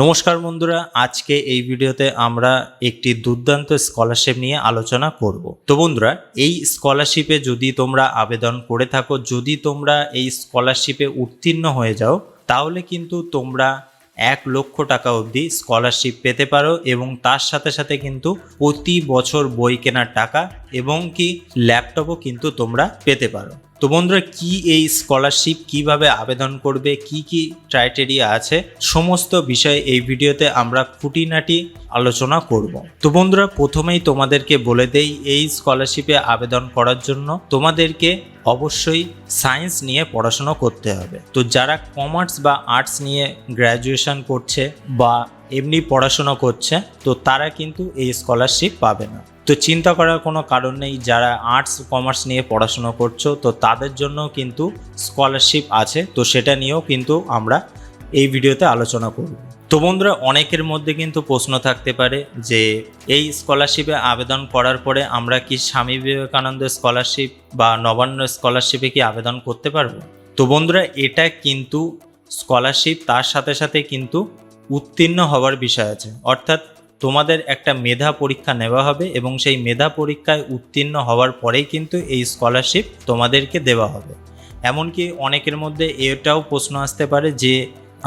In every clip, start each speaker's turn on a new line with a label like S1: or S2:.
S1: নমস্কার বন্ধুরা, আজকে এই ভিডিওতে আমরা একটি দুর্দান্ত স্কলারশিপ নিয়ে আলোচনা করব। তো বন্ধুরা, এই স্কলারশিপে যদি তোমরা আবেদন করে থাকো, যদি তোমরা এই স্কলারশিপে উত্তীর্ণ হয়ে যাও, তাহলে কিন্তু তোমরা এক লক্ষ টাকা অবধি স্কলারশিপ পেতে পারো এবং তার সাথে সাথে কিন্তু প্রতি বছর বই কেনার টাকা এবং কি ল্যাপটপও কিন্তু তোমরা পেতে পারো। তো বন্ধুরা, কি এই স্কলারশিপ কীভাবে আবেদন করবে, কি কি ক্রাইটেরিয়া আছে, সমস্ত বিষয় এই ভিডিওতে আমরা খুঁটিনাটি আলোচনা করব। তো বন্ধুরা, প্রথমেই তোমাদেরকে বলে দেই, এই স্কলারশিপে আবেদন করার জন্য তোমাদেরকে অবশ্যই সায়েন্স নিয়ে পড়াশোনা করতে হবে। তো যারা কমার্স বা আর্টস নিয়ে গ্র্যাজুয়েশন করছে বা এমনি পড়াশোনা করছে, তো তারা কিন্তু এই স্কলারশিপ পাবে না। তো চিন্তা করার কোনো কারণ নেই, যারা আর্টস কমার্স নিয়ে পড়াশোনা করছ, তো তাদের জন্য কিন্তু স্কলারশিপ আছে, তো সেটা নিয়েও কিন্তু আমরা এই ভিডিওতে আলোচনা করব। তো বন্ধুরা, অনেকের মধ্যে কিন্তু প্রশ্ন থাকতে পারে যে, এই স্কলারশিপে আবেদন করার পরে আমরা কি স্বামী বিবেকানন্দ স্কলারশিপ বা নবান্ন স্কলারশিপে কি আবেদন করতে পারব? তো বন্ধুরা, এটা কিন্তু স্কলারশিপ তার সাথে সাথে কিন্তু উত্তীর্ণ হওয়ার বিষয় আছে। অর্থাৎ তোমাদের একটা মেধা পরীক্ষা নেওয়া হবে এবং সেই মেধা পরীক্ষায় উত্তীর্ণ হওয়ার পরেই কিন্তু এই স্কলারশিপ তোমাদেরকে দেওয়া হবে। এমনকি অনেকের মধ্যে এটাও প্রশ্ন আসতে পারে যে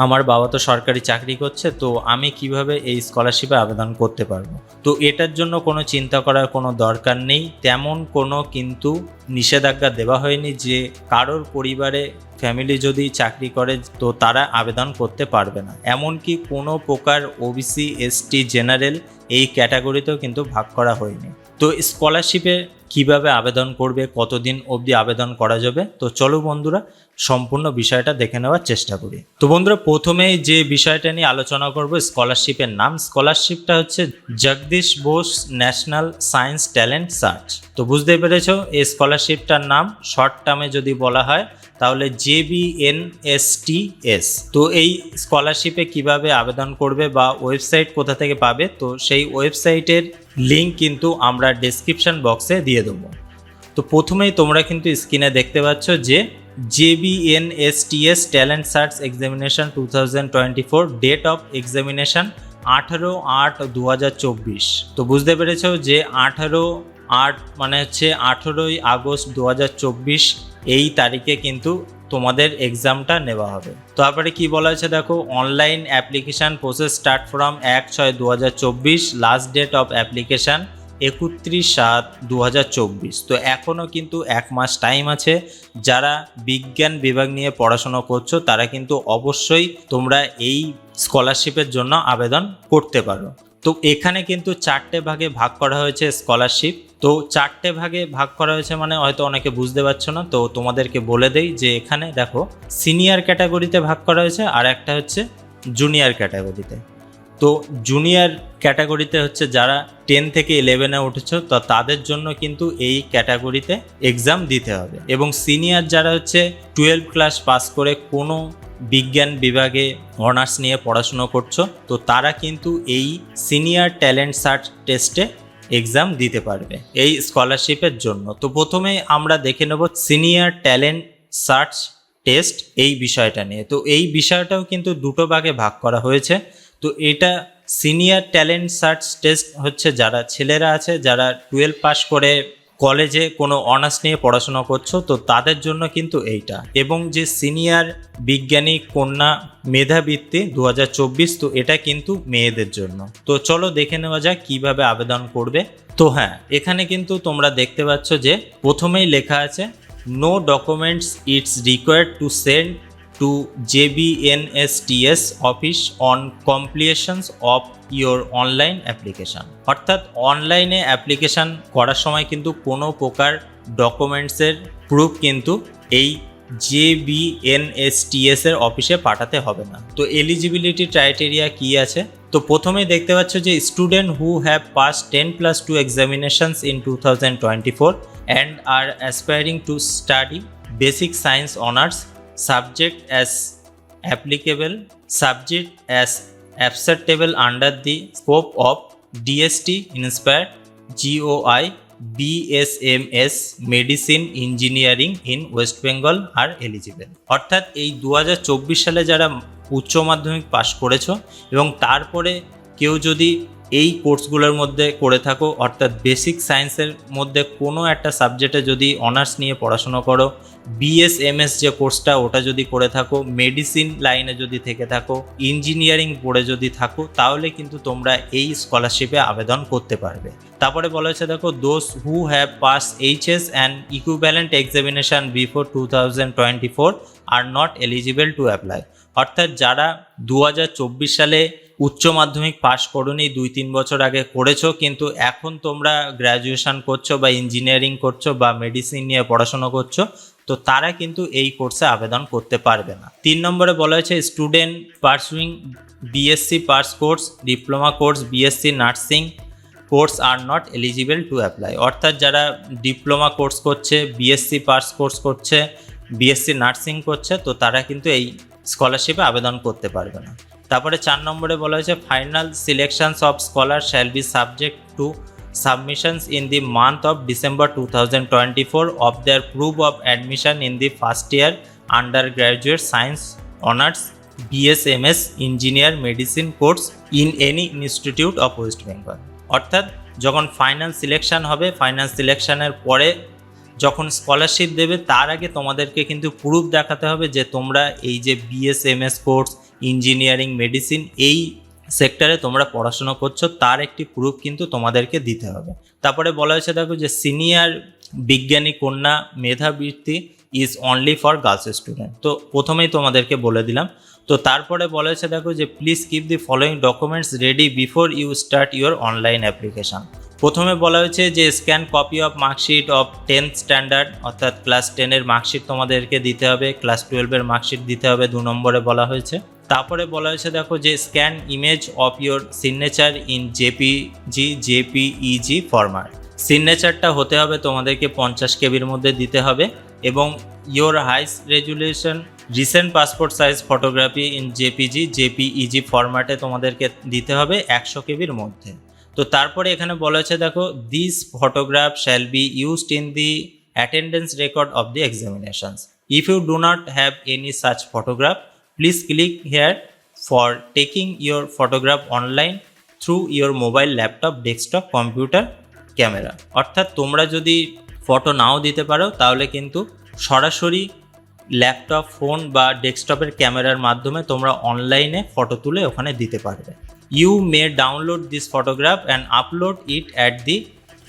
S1: আমার বাবা তো সরকারি চাকরি করছে, তো আমি কীভাবে এই স্কলারশিপে আবেদন করতে পারব? তো এটার জন্য কোনো চিন্তা করার কোনো দরকার নেই। তেমন কোনো কিন্তু নিষেধাজ্ঞা দেওয়া হয়নি যে কারোর পরিবারে ফ্যামিলি যদি চাকরি করে, তো তারা আবেদন করতে পারবে না। এমনকি কোনো প্রকার ওবিসি এসটি জেনারেল এই ক্যাটাগরিতেও কিন্তু ভাগ করা হয়নি। তো স্কলারশিপে কীভাবে আবেদন করবে, কতদিন অবধি আবেদন করা যাবে? তো চলো বন্ধুরা, সম্পূর্ণ বিষয়টা দেখে নেওয়ার চেষ্টা করি। তো বন্ধুরা, প্রথমেই যে বিষয়টা নিয়ে আলোচনা করব স্কলারশিপের নাম। স্কলারশিপটা হচ্ছে Jagadish Bose national science talent search. তো বুঝতে পেরেছ, এই স্কলারশিপটার নাম শর্ট টার্মে যদি বলা হয়, তাহলে জে বি এস তো এই স্কলারশিপে কীভাবে আবেদন করবে বা ওয়েবসাইট কোথা থেকে পাবে? তো সেই ওয়েবসাইটের লিঙ্ক কিন্তু আমরা ডেসক্রিপশন বক্সে দিয়ে দেবো। তো প্রথমেই তোমরা কিন্তু স্ক্রিনে দেখতে পাচ্ছ যে JBNSTS talent search examination two thousand twenty four date of examination আঠারো আট দু হাজার চব্বিশ। তো বুঝতে পেরেছ যে আঠারো আট মানে হচ্ছে আঠেরোই আগস্ট দু হাজার চব্বিশ, এই তারিখে কিন্তু তোমাদের এক্সামটা নেওয়া হবে। তারপরে কি বলা হয়েছে দেখো online application process start from এক ছয় দু লাস্ট ডেট অফ অ্যাপ্লিকেশান একত্রিশ সাত দু তো এখনও কিন্তু এক মাস টাইম আছে। যারা বিজ্ঞান বিভাগ নিয়ে পড়াশোনা করছ, তারা কিন্তু অবশ্যই তোমরা এই স্কলারশিপের জন্য আবেদন করতে পারো। তো এখানে কিন্তু চারটে ভাগে ভাগ করা হয়েছে স্কলারশিপ তো চারটে ভাগে ভাগ করা হয়েছে মানে হয়তো অনেকে বুঝতে পারছ না, তো তোমাদেরকে বলে দেই যে এখানে দেখো সিনিয়র ক্যাটাগরিতে ভাগ করা হয়েছে আর একটা হচ্ছে জুনিয়র ক্যাটাগরিতে তো জুনিয়র ক্যাটাগরিতে হচ্ছে যারা টেন থেকে ইলেভেনে উঠেছো, তো তাদের জন্য কিন্তু এই ক্যাটাগরিতে এক্সাম দিতে হবে। এবং সিনিয়র যারা হচ্ছে টুয়েলভ ক্লাস পাস করে কোনো বিজ্ঞান বিভাগে অনার্স নিয়ে পড়াশুনো করছ, তো তারা কিন্তু এই সিনিয়র ট্যালেন্ট সার্চ টেস্টে এক্সাম দিতে পারবে এই স্কলারশিপের জন্য। তো প্রথমে আমরা দেখে নেব সিনিয়র ট্যালেন্ট সার্চ টেস্ট এই বিষয়টা নিয়ে। তো এই বিষয়টাও কিন্তু দুটো ভাগে ভাগ করা হয়েছে। তো এটা সিনিয়র ট্যালেন্ট সার্চ টেস্ট হচ্ছে যারা ছেলেরা আছে, যারা টুয়েলভ পাস করে কলেজে কোনো অনার্স নিয়ে পড়াশোনা করছ, তো তাদের জন্য কিন্তু এইটা। এবং যে সিনিয়র বিজ্ঞানী কন্যা মেধাবৃত্তি দু হাজার চব্বিশ, তো এটা কিন্তু মেয়েদের জন্য। তো চলো দেখে নেওয়া যাক কীভাবে আবেদন করবে। তো হ্যাঁ এখানে কিন্তু তোমরা দেখতে পাচ্ছ যে প্রথমেই লেখা আছে no documents it's required to send to JBNSTS office on completions of your online application অর্থাৎ অনলাইনে অ্যাপ্লিকেশান করার সময় কিন্তু কোনো প্রকার ডকুমেন্টসের প্রুফ কিন্তু এই জেবিএনএসটিএস এর অফিসে পাঠাতে হবে না। তো এলিজিবিলিটি ক্রাইটেরিয়া কি আছে? তো প্রথমেই দেখতে পাচ্ছ যে student who have pass ten plus two examinations in two thousand twenty four and are aspiring to study basic science honours subject as applicable, subject as acceptable under the scope of DST inspired GOI BSMS medicine engineering in West Bengal are eligible অর্থাৎ এই দু হাজার চব্বিশ সালে যারা উচ্চ মাধ্যমিক পাশ করেছ এবং তারপরে কেউ যদি এই কোর্সগুলোর মধ্যে করে থাকো। অর্থাৎ বেসিক সায়েন্সের মধ্যে কোনো একটা সাবজেক্টে যদি অনার্স নিয়ে পড়াশোনা করো বিএসএমএস যে কোর্সটা ওটা যদি করে থাকো মেডিসিন লাইনে যদি থেকে থাকো ইঞ্জিনিয়ারিং পড়ে যদি থাকো, তাহলে কিন্তু তোমরা এই স্কলারশিপে আবেদন করতে পারবে। তারপরে বলা হয়েছে, দেখো those who have pass HS and equivalent examination before two thousand twenty four are not eligible to apply অর্থাৎ যারা দু হাজার চব্বিশ সালে উচ্চ মাধ্যমিক পাশ করোনি, দুই, তিন বছর আগে করেছ, কিন্তু এখন তোমরা গ্র্যাজুয়েশন করছ বা ইঞ্জিনিয়ারিং করছ বা মেডিসিন নিয়ে পড়াশোনা করছ, তো তারা কিন্তু এই কোর্সে আবেদন করতে পারবে না। তিন নম্বরে বলা হয়েছে student pursuing BSc pass course diploma course BSc nursing course are not eligible to apply অর্থাৎ যারা ডিপ্লোমা কোর্স করছে বিএসসি পার্স কোর্স করছে বিএসসি নার্সিং করছে, তো তারা কিন্তু এই স্কলারশিপে আবেদন করতে পারবে না। তারপরে চার নম্বরে বলা হয়েছে final selections of scholar shall be subject to submission in the month of December two thousand twenty four of their proof of admission in the first year undergraduate science honours BSMS engineer medicine course in any institute of West Bengal অর্থাৎ যখন final selection হবে final সিলেকশানের পরে যখন scholarship দেবে, তার আগে তোমাদেরকে কিন্তু প্রুফ দেখাতে হবে যে তোমরা এই যে বিএসএমএস কোর্স ইঞ্জিনিয়ারিং, মেডিসিন এই সেক্টরে তোমরা পড়াশোনা করছ, তার একটি প্রুফ কিন্তু তোমাদেরকে দিতে হবে। তারপরে বলা হয়েছে দেখো যে সিনিয়র বিজ্ঞানী কন্যা মেধাবৃত্তি is only for girls student তো প্রথমেই তোমাদেরকে বলে দিলাম। তো তারপরে বলা হয়েছে দেখো যে please keep the following documents ready before you start your online application প্রথমে বলা হয়েছে যে scan copy of marksheet of tenth standard অর্থাৎ ক্লাস টেনের মার্কশিট তোমাদেরকে দিতে হবে ক্লাস টুয়েলভের মার্কশিট দিতে হবে, দু নম্বরে বলা হয়েছে। তারপরে বলা হয়েছে, দেখো যে scan image of your signature in JPG JPEG format সিগনেচারটা হতে হবে তোমাদেরকে পঞ্চাশ কেবির মধ্যে দিতে হবে এবং your high resolution recent passport size photography in JPG JPEG ফরম্যাটে তোমাদেরকে দিতে হবে একশো কেবির মধ্যে। তো তারপরে এখানে বলা হয়েছে, দেখো this photograph shall be used in the attendance record of the examinations if you do not have any such photograph please click here for taking your photograph online through your mobile laptop, desktop, computer camera অর্থাৎ তোমরা যদি photo নাও দিতে পারো, তাহলে কিন্তু সরাসরি laptop phone বা ডেস্কটপের ক্যামেরার মাধ্যমে তোমরা অনলাইনে ফটো তুলে ওখানে দিতে পারবে। You may download this photograph and upload it at the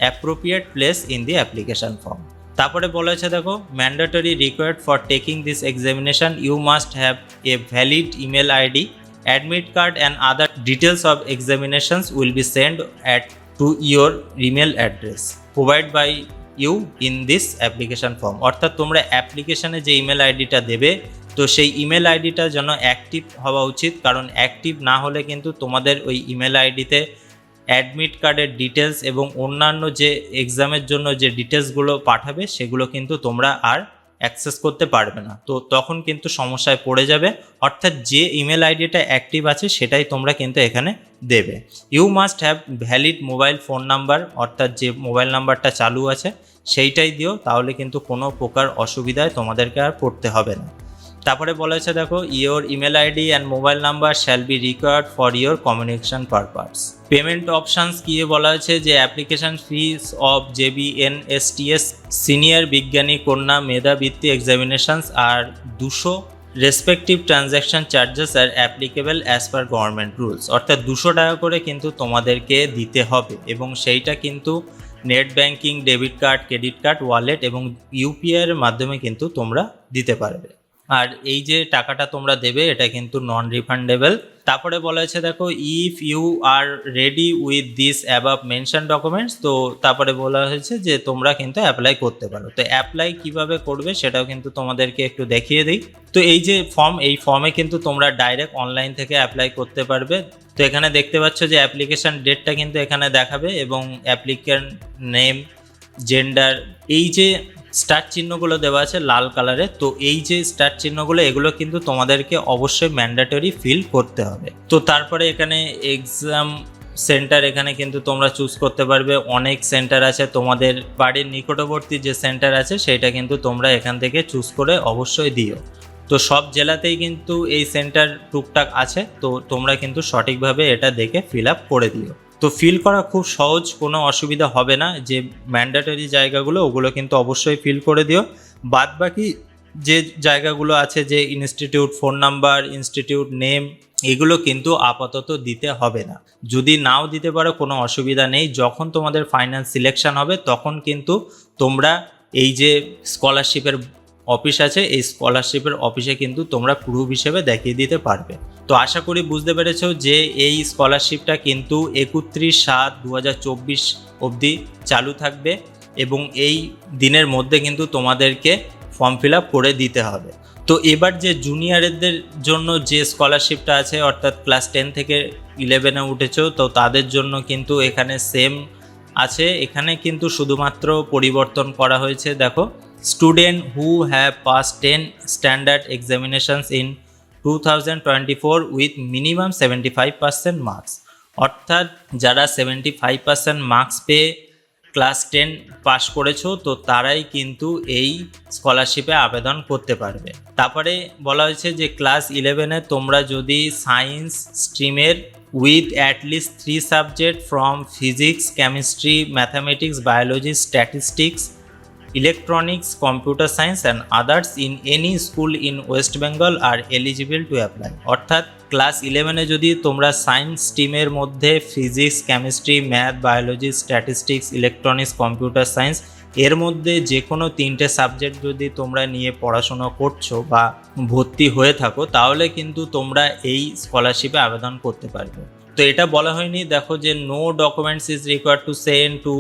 S1: appropriate place in the application form তারপরে বলা হয়েছে, দেখো mandatory required for taking this examination you must have a valid email ID admit card and other details of examinations will be send at to your email address provide by you in this application form অর্থাৎ তোমরা অ্যাপ্লিকেশানে যে email আইডিটা দেবে, তো সেই email আইডিটা যেন অ্যাক্টিভ হওয়া উচিত, কারণ অ্যাক্টিভ না হলে কিন্তু তোমাদের ওই ইমেল আইডিতে অ্যাডমিট কার্ডের ডিটেলস এবং অন্যান্য যে এক্সামের জন্য যে ডিটেলসগুলো পাঠাবে, সেগুলো কিন্তু তোমরা আর অ্যাক্সেস করতে পারবে না। তো তখন কিন্তু সমস্যায় পড়ে যাবে। অর্থাৎ যে ইমেল আইডিটা অ্যাক্টিভ আছে, সেটাই তোমরা কিন্তু এখানে দেবে। You must have valid mobile phone number অর্থাৎ যে মোবাইল নাম্বারটা চালু আছে, সেইটাই দিও। তাহলে কিন্তু কোনো প্রকার অসুবিধায় তোমাদেরকে আর পড়তে হবে না। তারপরে বলা হয়েছে, দেখো your email ID and mobile number shall be required for your communication purpose payment options কি বলা হয়েছে, যে application fees of J B N S senior Bigyani Kanya Medhabritti examinations are দুশো respective transaction charges are applicable as per government rules অর্থাৎ দুশো টাকা করে কিন্তু তোমাদেরকে দিতে হবে এবং সেইটা কিন্তু net banking debit card credit card wallet এবং ইউপিআই এর মাধ্যমে কিন্তু তোমরা দিতে পারবে। আর এই যে টাকাটা তোমরা দেবে, এটা কিন্তু নন রিফান্ডেবল তারপরে বলা হয়েছে, দেখো if you are ready with this above mention documents তো তারপরে বলা হয়েছে যে তোমরা কিন্তু অ্যাপ্লাই করতে পারো। তো অ্যাপ্লাই কীভাবে করবে সেটাও কিন্তু তোমাদেরকে একটু দেখিয়ে দিই। তো এই যে ফর্ম এই ফর্মে কিন্তু তোমরা ডাইরেক্ট অনলাইন থেকে অ্যাপ্লাই করতে পারবে। তো এখানে দেখতে পাচ্ছ যে অ্যাপ্লিকেশান ডেটটা কিন্তু এখানে দেখাবে এবং অ্যাপ্লিক্যান্ট নেম জেন্ডার এই যে স্টার চিহ্নগুলো দেওয়া আছে লাল কালারে তো এই যে স্টার চিহ্নগুলো, এগুলো কিন্তু তোমাদেরকে অবশ্যই ম্যান্ডেটরি ফিল করতে হবে। তো তারপরে এখানে এক্সাম সেন্টার এখানে কিন্তু তোমরা চুজ করতে পারবে। অনেক সেন্টার আছে। তোমাদের বাড়ির নিকটবর্তী যে সেন্টার আছে, সেটা কিন্তু তোমরা এখান থেকে চুজ করে অবশ্যই দিও। তো সব জেলাতেই কিন্তু এই সেন্টার টুকটাক আছে। তো তোমরা কিন্তু সঠিকভাবে এটা দেখে ফিল আপ করে দিও। তো ফিল করা খুব সহজ, কোনো অসুবিধা হবে না। যে ম্যান্ডেটরি জায়গাগুলো, ওগুলো কিন্তু অবশ্যই ফিল করে দিও। বাদ বাকি যে জায়গাগুলো আছে, যে institute phone number institute name এগুলো কিন্তু আপাতত দিতে হবে না। যদি নাও দিতে পারো, কোনো অসুবিধা নেই। যখন তোমাদের ফাইনাল সিলেকশন হবে, তখন কিন্তু তোমরা এই যে স্কলারশিপের অফিস আছে, এই স্কলারশিপের অফিসে কিন্তু তোমরা প্রুফ হিসেবে দেখিয়ে দিতে পারবে। তো আশা করি বুঝতে পেরেছ যে এই স্কলারশিপটা কিন্তু একত্রিশ সাত দু অবধি চালু থাকবে এবং এই দিনের মধ্যে কিন্তু তোমাদেরকে ফর্ম ফিল আপ করে দিতে হবে। তো এবার যে জুনিয়রদের জন্য যে স্কলারশিপটা আছে, অর্থাৎ ক্লাস টেন থেকে ইলেভেনে উঠেছো, তো তাদের জন্য কিন্তু এখানে সেম আছে। এখানে কিন্তু শুধুমাত্র পরিবর্তন করা হয়েছে। দেখো student who have pass ten standard examinations in two thousand twenty four with minimum seventy five percent marks অর্থাৎ যারা সেভেন্টি ফাইভ পার্সেন্ট মার্কস পেয়ে ক্লাস টেন পাশ করেছ, তো তারাই কিন্তু এই স্কলারশিপে আবেদন করতে পারবে। তারপরে বলা হয়েছে যে ক্লাস ইলেভেনে তোমরা যদি science স্ট্রিমের with at least three subject from physics chemistry mathematics biology statistics electronics computer science and others in any school in West Bengal are eligible to apply অর্থাৎ ক্লাস ইলেভেনে যদি তোমরা সায়েন্স স্ট্রিমের মধ্যে physics chemistry math biology statistics electronics computer science এর মধ্যে যে কোনো তিনটে সাবজেক্ট যদি তোমরা নিয়ে পড়াশোনা করছ বা ভর্তি হয়ে থাকো, তাহলে কিন্তু তোমরা এই স্কলারশিপে আবেদন করতে পারবে। তো এটা বলা হয়নি। দেখো যে no documents is required to send to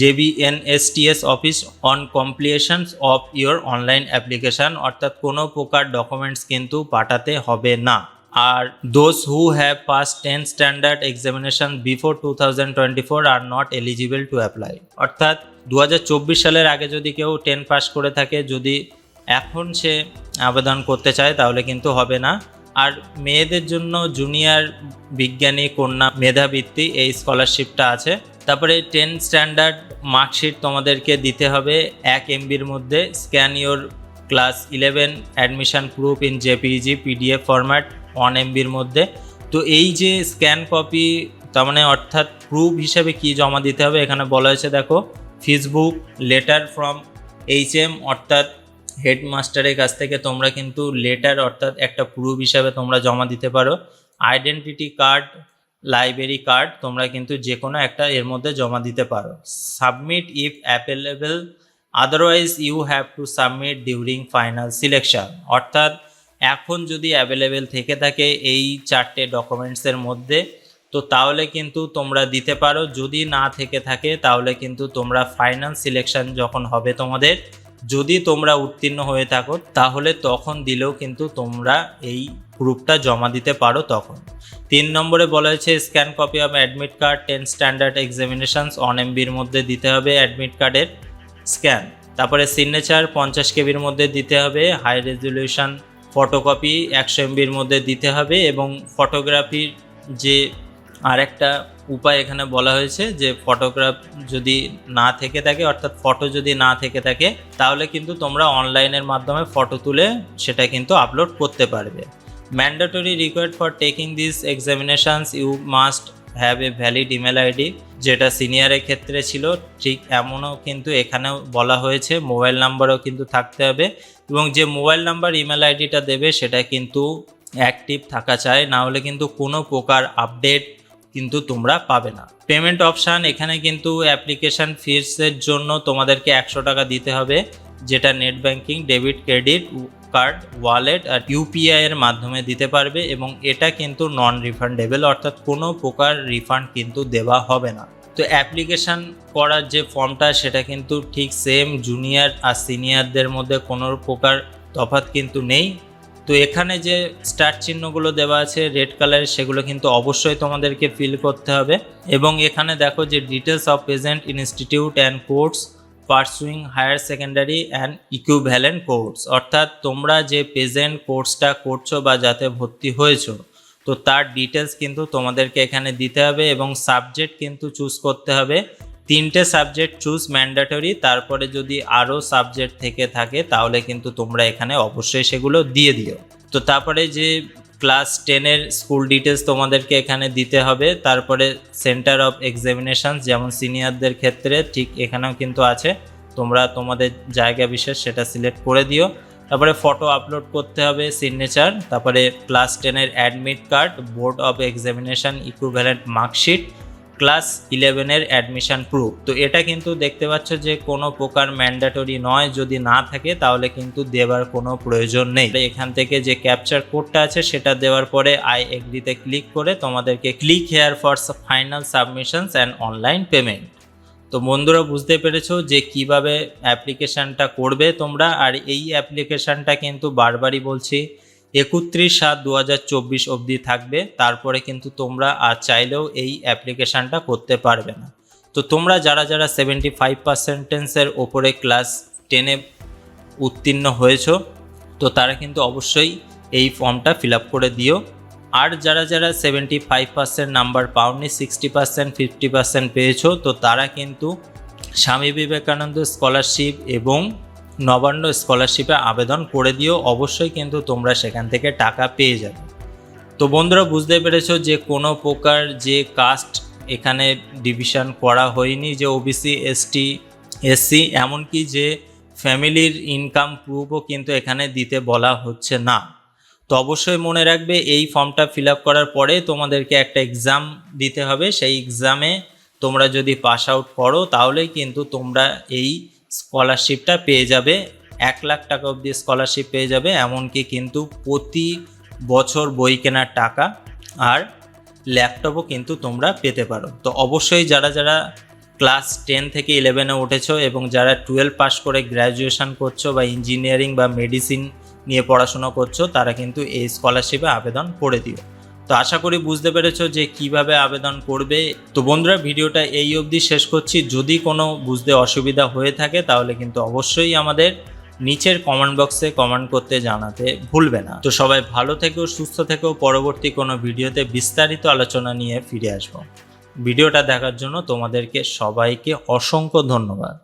S1: J B N S T S office on completion of your online application অর্থাৎ কোনো প্রকার ডকুমেন্টস কিন্তু পাঠাতে হবে না। আর those who have pass ten standard examination before two thousand twenty four are not eligible to apply অর্থাৎ দু হাজার চব্বিশ সালের আগে যদি কেউ টেন পাস করে থাকে, যদি এখন সে আবেদন করতে চায়, তাহলে কিন্তু হবে না। আর মেয়েদের জন্য জুনিয়র বিজ্ঞানী, কন্যা, মেধাবৃত্তি এই স্কলারশিপটা আছে। তারপরে টেন স্ট্যান্ডার্ড মার্কশিট তোমাদেরকে দিতে হবে। এক এমবির মধ্যে scan your class eleven admission proof in JPG PDF format one এমবির মধ্যে। তো এই যে স্ক্যান কপি তার মানে অর্থাৎ প্রুফ হিসেবে কি জমা দিতে হবে, এখানে বলা হয়েছে, দেখো Facebook letter from H M অর্থাৎ হেডমাস্টারের কাছ থেকে তোমরা কিন্তু লেটার অর্থাৎ একটা প্রুফ হিসাবে তোমরা জমা দিতে পারো। আইডেন্টিটি কার্ড লাইব্রেরি কার্ড তোমরা কিন্তু যে কোনো একটা এর মধ্যে জমা দিতে পারো। Submit if available otherwise you have to submit during final selection অর্থাৎ এখন যদি অ্যাভেলেবেল থেকে থাকে, এই চারটে ডকুমেন্টসের মধ্যে তো তাহলে কিন্তু তোমরা দিতে পারো। যদি না থেকে থাকে, তাহলে কিন্তু তোমরা ফাইনাল সিলেকশন যখন হবে তোমাদের, যদি তোমরা উত্তীর্ণ হয়ে থাকো, তাহলে তখন দিলেও কিন্তু তোমরা এই প্রুফটা জমা দিতে পারো তখন। তিন নম্বরে বলা হয়েছে scan copy of admit card ten standard examinations on এমবির মধ্যে দিতে হবে অ্যাডমিট কার্ডের স্ক্যান তারপরে সিগনেচার পঞ্চাশ কেবির মধ্যে দিতে হবে হাই রেজলিউশন ফটোকপি একশো এমবির মধ্যে দিতে হবে এবং ফটোগ্রাফির যে আরেকটা উপায় এখানে বলা হয়েছে যে ফটোগ্রাফ যদি না থেকে থাকে, অর্থাৎ ফটো যদি না থেকে থাকে, তাহলে কিন্তু তোমরা অনলাইনের মাধ্যমে ফটো তুলে সেটা কিন্তু আপলোড করতে পারবে। Mandatory required for taking this examinations you must have a valid email ID যেটা সিনিয়রের ক্ষেত্রে ছিল, ঠিক এমনও কিন্তু এখানেও বলা হয়েছে মোবাইল নাম্বারও কিন্তু থাকতে হবে, এবং যে মোবাইল নাম্বার ইমেল আইডিটা দেবে, সেটা কিন্তু অ্যাক্টিভ থাকা চাই, না হলে কিন্তু কোনো প্রকার আপডেট কিন্তু তোমরা পাবে না। পেমেন্ট অপশান এখানে কিন্তু অ্যাপ্লিকেশান ফিসের জন্য তোমাদেরকে একশো টাকা দিতে হবে, যেটা net banking debit credit card wallet আর ইউপিআই এর মাধ্যমে দিতে পারবে এবং এটা কিন্তু নন রিফান্ডেবল অর্থাৎ কোনো প্রকার রিফান্ড কিন্তু দেওয়া হবে না। তো অ্যাপ্লিকেশান করার যে ফর্মটা সেটা কিন্তু ঠিক সেম জুনিয়র আর সিনিয়রদের মধ্যে কোনো প্রকার তফাৎ কিন্তু নেই। তো এখানে যে স্টার চিহ্নগুলো দেওয়া আছে রেড কালারের সেগুলো কিন্তু অবশ্যই তোমাদেরকে ফিল করতে হবে। এবং এখানে দেখো যে details of present institute and course pursuing higher secondary and equivalent course অর্থাৎ তোমরা যে প্রেজেন্ট কোর্সটা করছ বা যাতে ভর্তি হয়েছো, তো তার ডিটেলস কিন্তু তোমাদেরকে এখানে দিতে হবে এবং সাবজেক্ট কিন্তু চুজ করতে হবে। তিনটে সাবজেক্ট চুজ ম্যান্ডেটরি তারপরে যদি আরও সাবজেক্ট থেকে থাকে, তাহলে কিন্তু তোমরা এখানে অবশ্যই সেগুলো দিয়ে দিও। তো তারপরে যে ক্লাস টেনের স্কুল ডিটেলস তোমাদেরকে এখানে দিতে হবে, তারপরে সেন্টার অফ এক্সামিনেশন যেমন সিনিয়রদের ক্ষেত্রে ঠিক এখানেও কিন্তু আছে। তোমরা তোমাদের জায়গা বিশেষ সেটা সিলেক্ট করে দিও। তারপরে ফটো আপলোড করতে হবে সিগনেচার তারপরে ক্লাস টেনের admit card board of examination equivalent marksheet class ইলেভেনের অ্যাডমিশন প্রুফ। তো এটা কিন্তু দেখতে পাচ্ছ যে কোনো প্রকার ম্যান্ডেটরি নয়, যদি না থাকে তাহলে কিন্তু দেওয়ার কোনো প্রয়োজন নেই। এখান থেকে যে ক্যাপচার কোডটা আছে সেটা দেওয়ার পরে আই এগ্রিতে ক্লিক করে তোমাদেরকে click here for final submissions and online payment. তো বন্ধুরা বুঝতে পেরেছ যে কীভাবে অ্যাপ্লিকেশানটা করবে তোমরা, আর এই অ্যাপ্লিকেশানটা কিন্তু বারবারই বলছি একত্রিশ সাত দু অবধি থাকবে। তারপরে কিন্তু তোমরা আর চাইলেও এই অ্যাপ্লিকেশানটা করতে পারবে না। তো তোমরা যারা যারা সেভেন্টি ফাইভ পার্সেন্টেন্সের ওপরে ক্লাস টেনে উত্তীর্ণ হয়েছো, তো তারা কিন্তু অবশ্যই এই ফর্মটা ফিল করে দিও। আর যারা যারা সেভেন্টি ফাইভ পার্সেন্ট নাম্বার পাওনি সিক্সটি পার্সেন্ট ফিফটি পার্সেন্ট পেয়েছ, তো তারা কিন্তু স্বামী বিবেকানন্দ স্কলারশিপ এবং নবান্ন স্কলারশিপে আবেদন করে দিও, অবশ্যই কিন্তু তোমরা সেখান থেকে টাকা পেয়ে যাবে। তো বন্ধুরা, বুঝতে পেরেছ যে কোনো প্রকার যে কাস্ট এখানে ডিভিশন করা হয়নি, যে ওবিসি এসটি এসসি এমনকি যে ফ্যামিলির ইনকাম প্রুফও কিন্তু এখানে দিতে বলা হচ্ছে না। তো অবশ্যই মনে রাখবে, এই ফর্মটা ফিল আপ করার পরে তোমাদেরকে একটা এক্সাম দিতে হবে। সেই এক্সামে তোমরা যদি পাস আউট করো, তাহলেই কিন্তু তোমরা এই স্কলারশিপটা পেয়ে যাবে, এক লাখ টাকা অবধি স্কলারশিপ পেয়ে যাবে, এমনকি কিন্তু প্রতি বছর বই কেনার টাকা আর ল্যাপটপও কিন্তু তোমরা পেতে পারো। তো অবশ্যই যারা যারা ক্লাস টেন থেকে ইলেভেনে উঠেছো এবং যারা টুয়েলভ পাস করে গ্র্যাজুয়েশন করছ বা ইঞ্জিনিয়ারিং বা মেডিসিন নিয়ে পড়াশোনা করছ, তারা কিন্তু এই স্কলারশিপে আবেদন করে দিও। তো আশা করি বুঝতে পেরেছ যে কীভাবে আবেদন করবে। তো বন্ধুরা, ভিডিওটা এই অবধি শেষ করছি। যদি কোনো বুঝতে অসুবিধা হয়ে থাকে, তাহলে কিন্তু অবশ্যই আমাদের নিচের কমেন্ট বক্সে কমেন্ট করতে জানাতে ভুলবে না। তো সবাই ভালো থেকেও সুস্থ থেকেও পরবর্তী কোনো ভিডিওতে বিস্তারিত আলোচনা নিয়ে ফিরে আসব। ভিডিওটা দেখার জন্য তোমাদেরকে সবাইকে অসংখ্য ধন্যবাদ।